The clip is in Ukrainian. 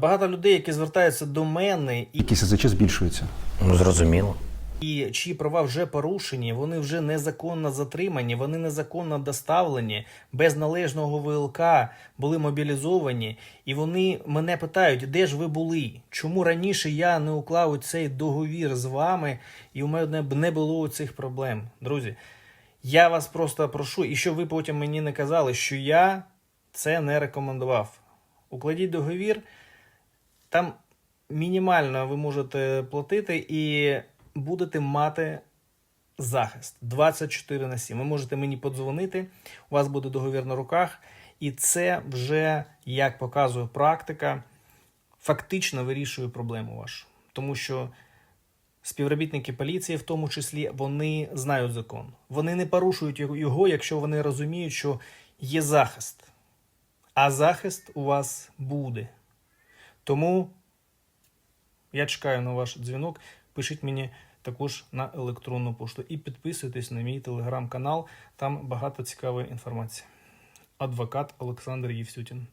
Багато людей, які звертаються до мене, і, Які СЗЧ збільшуються. Ну, зрозуміло. і чиї права вже порушені, вони вже незаконно затримані, вони незаконно доставлені, без належного ВЛК були мобілізовані, і вони мене питають, де ж ви були? Чому раніше я не уклав цей договір з вами, і у мене б не було цих проблем? Друзі, я вас просто прошу, і щоб ви потім мені не казали, що я це не рекомендував. Укладіть договір, там мінімально ви можете платити і будете мати захист 24 на 7. Ви можете мені подзвонити, у вас буде договір на руках, і це вже, як показує практика, фактично вирішує проблему вашу. Тому що співробітники поліції, в тому числі, вони знають закон. Вони не порушують його- якщо вони розуміють, що є захист. А захист у вас буде. Тому я чекаю на ваш дзвінок. Пишіть мені також на електронну пошту і підписуйтесь на мій телеграм-канал. Там багато цікавої інформації. Адвокат Олександр Євсютін.